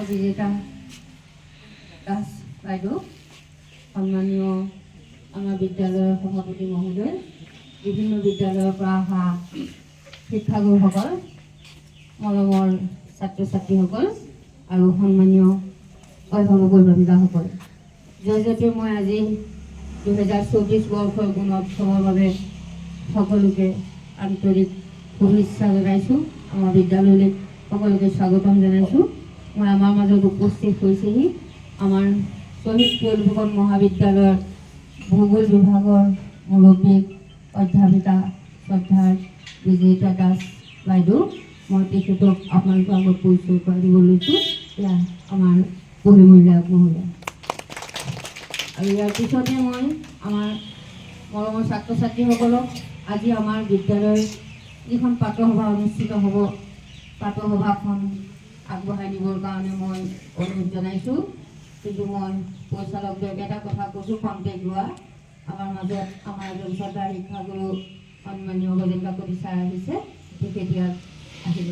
অভিনেতা দাস বাইদেউ সন্মানীয় আমাৰ বিদ্যালয়ৰ সভাপতি মহোদয়, বিভিন্ন বিদ্যালয়ৰ পৰা অহা শিক্ষাগুৰুসকল মৰমৰ ছাত্ৰ ছাত্ৰীসকল আৰু সন্মানীয় অভিভাৱক অভিভাৱিকাসকল জয়জতে মই আজি দুহেজাৰ চৌবিছ বৰ্ষৰ গুণোৎসৱৰ বাবে সকলোকে আন্তৰিক শুভেচ্ছা জনাইছোঁ। আমাৰ বিদ্যালয়লৈ সকলোকে স্বাগতম জনাইছোঁ। আমাৰ মাজত উপস্থিত হৈছেহি আমাৰ শ্বহীদ পিয়ল ফুকন মহাবিদ্যালয়ৰ ভূগোল বিভাগৰ মুৰব্বী অধ্যাপিকা শ্ৰদ্ধাৰ বিজয়িতা দাস বাইদেউ মই তেখেতক আপোনালোকৰ আগত পৰিচয় কৰাই দিব লৈছোঁ এয়া আমাৰ বহিমূল্যায়ক মহোদয়। আৰু ইয়াৰ পিছতে মই আমাৰ মৰমৰ ছাত্ৰ ছাত্ৰীসকলক আজি আমাৰ বিদ্যালয়ৰ যিখন পাঠসভা অনুষ্ঠিত হ'ব পাঠসভাখন আগবঢ়াই নিবৰ কাৰণে মই অনুৰোধ জনাইছোঁ। কিন্তু মই পৰিচালকজনক এটা কথা কৈছোঁ খন্তেক লোৱা। আমাৰ মাজত আমাৰ এজন শ্ৰদ্ধা শিক্ষাগুৰু সন্মানীয় গজেন কাকতি ছাৰ আহিছে তেখেত ইয়াত আহিব।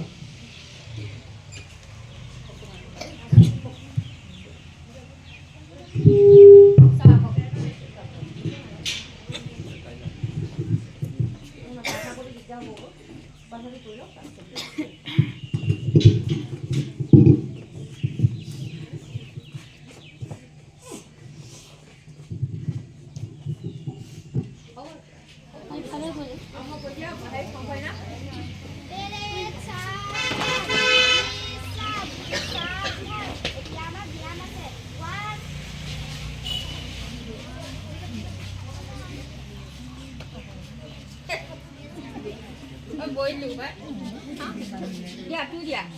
બોલ્યું ભાઈ યા તું યા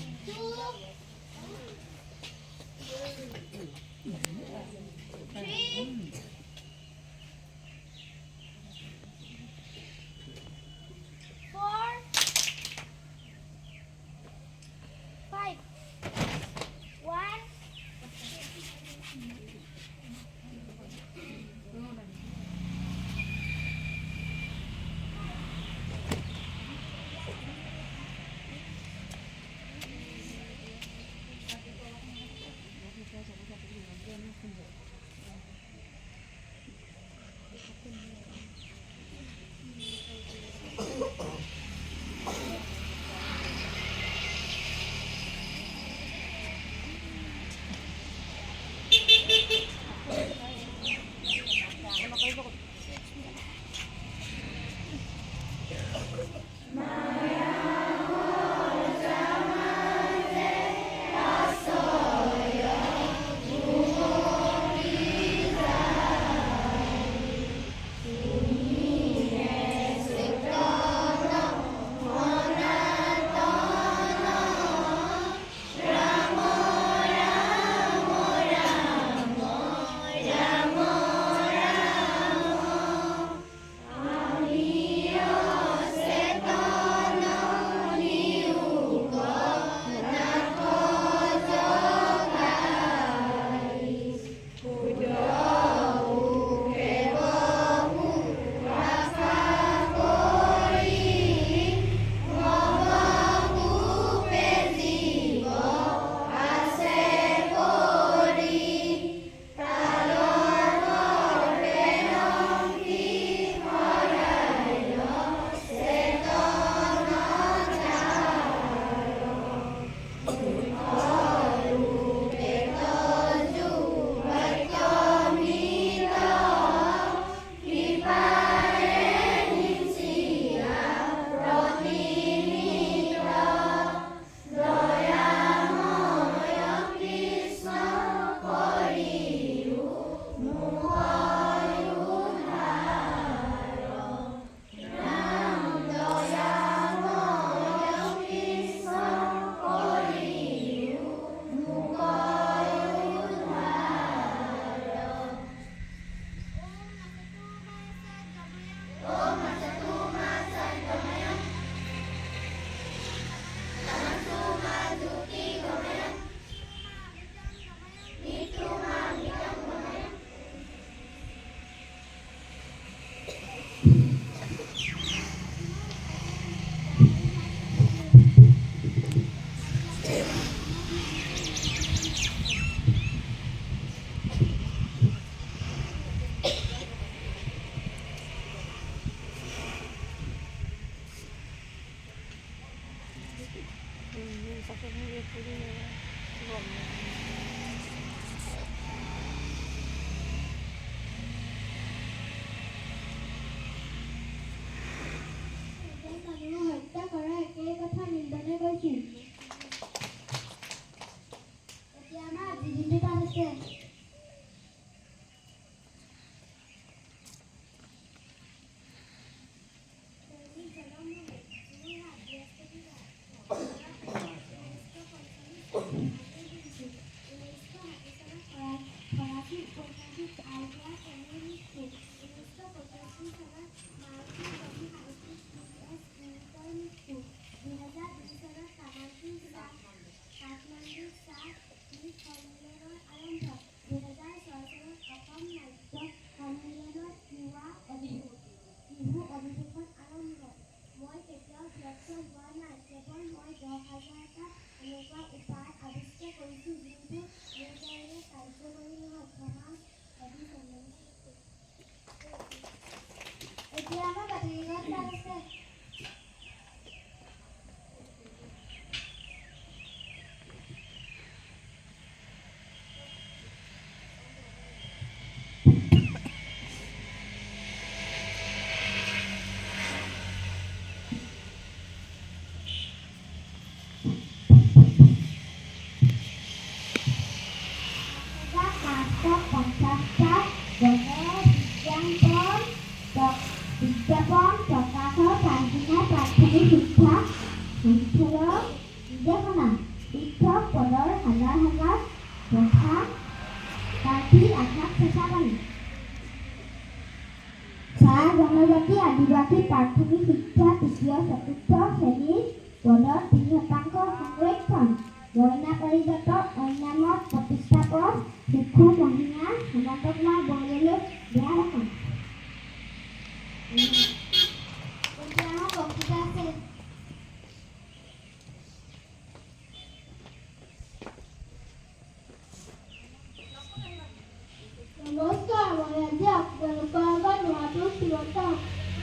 Three.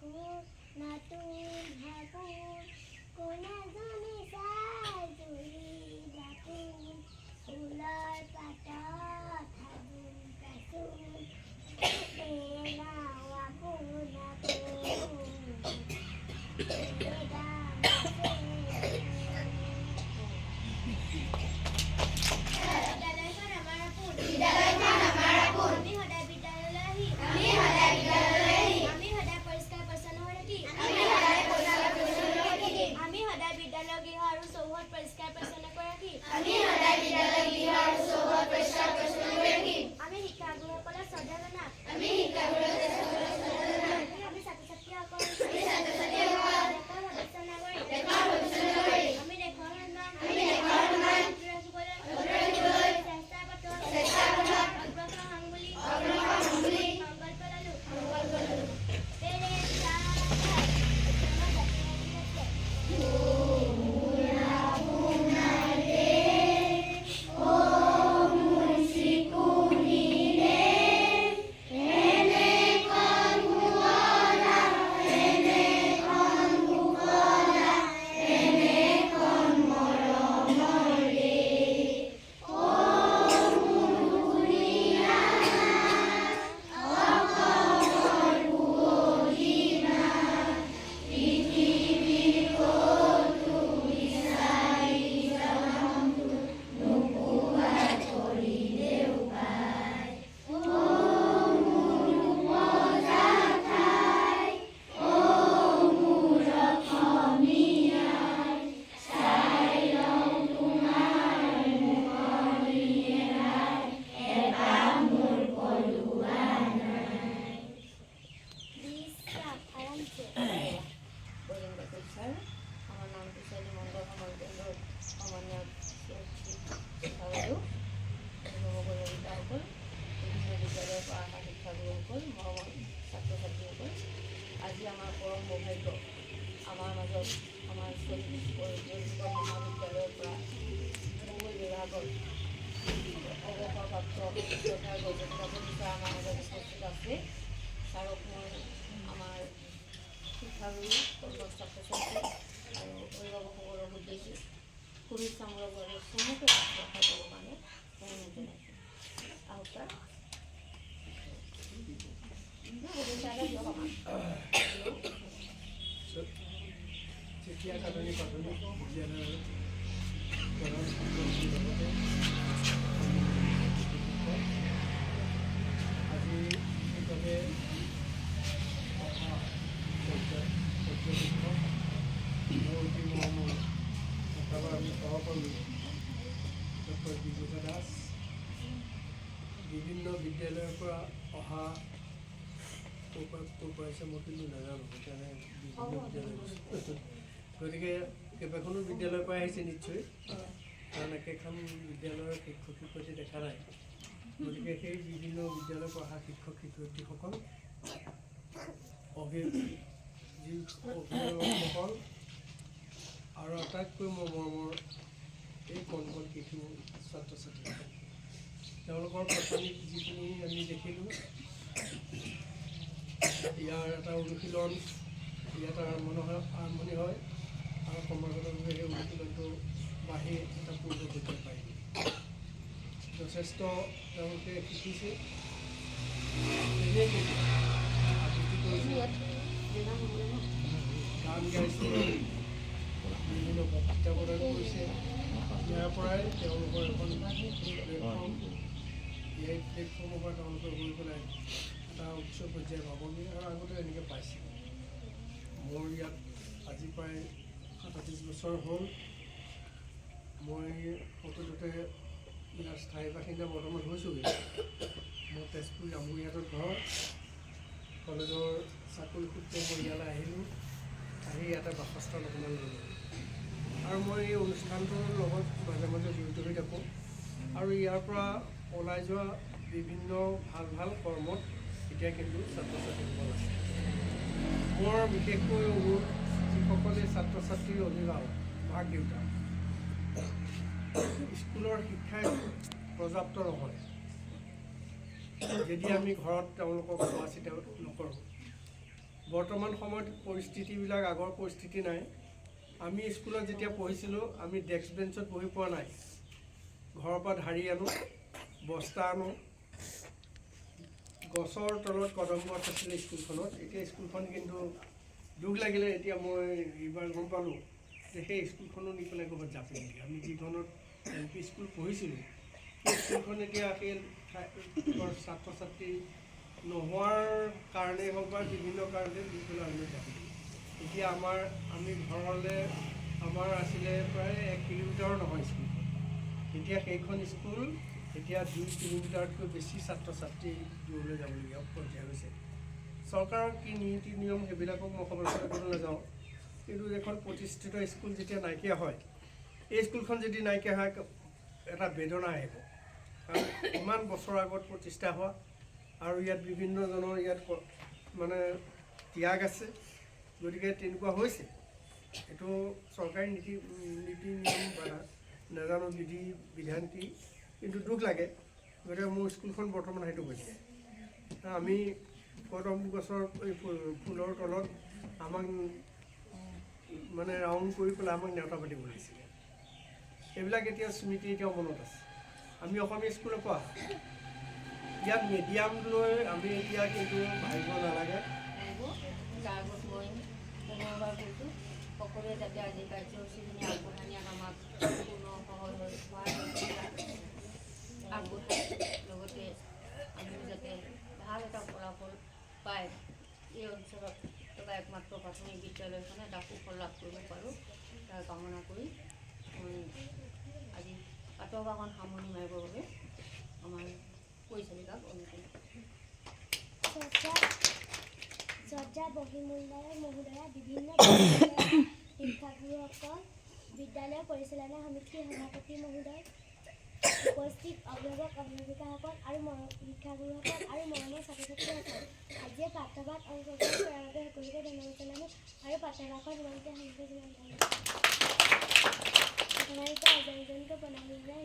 সুখোৰ নতুন ভাবোৰ কোনে চাই জুৰি দাপোন ফুলৰ পাতত হাবুং কাচোন এৰাও আপোন ছাৰক মই আমাৰ শিক্ষাগুৰু কৰ্ম ছাত্ৰ ছাত্ৰী আৰু অভিভাৱকসকলক উদ্দেশ্যি শুভেচ্ছামূলক বাবে চমুকৈ ৰক্ষা এটা আমি ডক্টৰ বিভূষা দাস বিভিন্ন বিদ্যালয়ৰ পৰা অহা ক'ৰ পৰা আহিছে মই কিন্তু নাজানো সেইকাৰণে বিভিন্ন বিদ্যালয়। গতিকে কেইবাখনো বিদ্যালয়ৰ পৰা আহিছে নিশ্চয়। কাৰণ একেখন বিদ্যালয়ৰ শিক্ষক শিক্ষয়িত্ৰী দেখা নাই। গতিকে সেই বিভিন্ন বিদ্যালয়ৰ পৰা অহা শিক্ষক শিক্ষয়িত্ৰীসকল অভিভাৱকসকল আৰু আটাইতকৈ মোৰ মৰমৰ এই কণ শিশু ছাত্ৰ ছাত্ৰীসকল তেওঁলোকৰ প্ৰাথমিক যিখিনি আমি দেখিলোঁ, ইয়াৰ এটা অনুশীলন, ইয়াত আৰম্ভণি হয় আৰম্ভণি হয়, আৰু ক্ৰমাগতভাৱে সেই অনুশীলনটো বাঢ়ি এটা পূৰ্ব পৰ্যায় পায়গৈ যথেষ্ট নিজে কৈছে গান গাইছে বিভিন্ন বক্তৃতা প্ৰদান কৰিছে ইয়াৰ পৰাই তেওঁলোকৰ এখন প্লেটফৰ্ম প্লেটফৰ্মৰ পৰা তেওঁলোকে গৈ পেলাই এটা উচ্চ পৰ্যায় পাবগৈ আৰু এনেকৈ পাইছে মোৰ ইয়াত আজি প্ৰায় সাতত্ৰিছ বছৰ হ'ল মই প্ৰকৃততে স্থায়ী বাসিন্দা বৰ্তমান হৈছোঁগৈ মোৰ তেজপুৰ জামুৰিহাটত ঘৰ কলেজৰ চাকৰি সূত্ৰে মই ইয়ালৈ আহিলোঁ আহি ইয়াতে বাসস্থান অকণমান ল'লোঁ আৰু মই এই অনুষ্ঠানটোৰ লগত মাজে মাজে জড়িত হৈ থাকোঁ আৰু ইয়াৰ পৰা ওলাই যোৱা বিভিন্ন ভাল ভাল কৰ্মত এতিয়া কিন্তু ছাত্ৰ ছাত্ৰীসকল আছে মোৰ বিশেষকৈ অনুৰোধ যিসকলে ছাত্ৰ ছাত্ৰীৰ অভিভাৱক মাক দেউতাক স্কুলৰ শিক্ষাই পৰ্যাপ্ত নহয়। যদি আমি ঘৰত তেওঁলোকক চোৱা চিতা নকৰোঁ। বৰ্তমান সময়ত পৰিস্থিতিবিলাক, আগৰ পৰিস্থিতি নাই। আমি স্কুলত যেতিয়া পঢ়িছিলোঁ, আমি ডেস্ক বেঞ্চত বহি পোৱা নাই। ঘৰৰ পৰা ঢাৰি আনো, বস্তা আনো, গছৰ তলত কদম গছ আছিলে স্কুলখনত। এতিয়া স্কুলখন কিন্তু দুখ লাগিলে, এতিয়া মই এইবাৰ গম পালোঁ যে সেই স্কুলখনো নি পেলাই ক'ৰবাত জাপি দিলে আমি যিখনত এল পি স্কুল পঢ়িছিলোঁ। সেই স্কুলখন এতিয়া সেই ঠাইৰ ছাত্ৰ ছাত্ৰী নোহোৱাৰ কাৰণেই হওক বা বিভিন্ন কাৰণেই নি পেলাই আমি দিলোঁ এতিয়া আমাৰ আমি ঘৰলৈ আমাৰ আছিলে প্ৰায় এক কিলোমিটাৰো নহয় স্কুলখন। এতিয়া সেইখন স্কুল এতিয়া দুই কিলোমিটাৰতকৈ বেছি ছাত্ৰ ছাত্ৰী দূৰলৈ যাবলগীয়া পৰ্যায় হৈছে। চৰকাৰৰ কি নীতি নিয়ম সেইবিলাকক মই সমালোচনা কৰিব নাযাওঁ। কিন্তু এখন প্ৰতিষ্ঠিত স্কুল যেতিয়া নাইকিয়া হয় এই স্কুলখন যদি নাইকিয়া হয়, এটা বেদনা আহিব। কাৰণ ইমান বছৰৰ আগত প্ৰতিষ্ঠা হোৱা আৰু ইয়াত বিভিন্নজনৰ ইয়াত মানে ত্যাগ আছে। গতিকে তেনেকুৱা হৈছে। এইটো চৰকাৰী নীতি নীতি নিয়ম বা নাজানো বিধি, বিধান কি, কিন্তু দুখ লাগে। গতিকে মোৰ স্কুলখন বৰ্তমান সেইটো হৈছে আমি কদম গছৰ এই ফুলৰ তলত আমাক মানে ৰাউণ্ড কৰি পেলাই আমাক নেওতা পাতিব লাগিছিলে সেইবিলাক এতিয়া স্মৃতি এতিয়াও মনত আছে। আমি অসমীয়া স্কুলৰ পৰা ইয়াত মিডিয়াম লৈ আমি এতিয়া কিন্তু ভাবিব নালাগে। সকলোৱে যাতে আজি আগবঢ়াই নিয়াত আমাক সহজ হৈ হোৱাৰ আগবঢ়ায় লগতে যাতে ভালো এটা ফলাফল পাই এই অঞ্চলত থকা একমাত্ৰ প্ৰাথমিক বিদ্যালয়খনে এটা সুফল লাভ কৰিব পাৰোঁ, তাৰ কামনা কৰি আজি পাতৰবাখন সামৰণি মাৰিবৰ বাবে আমাৰ পৰিচালিকাক অনুৰোধ চৰ্চা চৰ্চা বহিমূল্যায়ক মহোদয়া বিভিন্ন শিক্ষাগুৰুসকল বিদ্যালয় পৰিচালনা সমিতিৰ সভাপতি মহোদয় উপস্থিত অভিভাৱক অভিভাৱিকাসকল আৰু শিক্ষাগুৰুসকল আৰু মৰমৰ ছাত্ৰ ছাত্ৰীসকল আজিয়ে প্ৰাপ্তবাদ অংশগ্ৰহণ কৰাৰ বাবে সকলোকে ধন্যবাদ জনালোঁ আৰু প্ৰাপ্তবাদৰ তোমালোকে সংযোগ हमारे तो पास बैंगन का बना हुआ है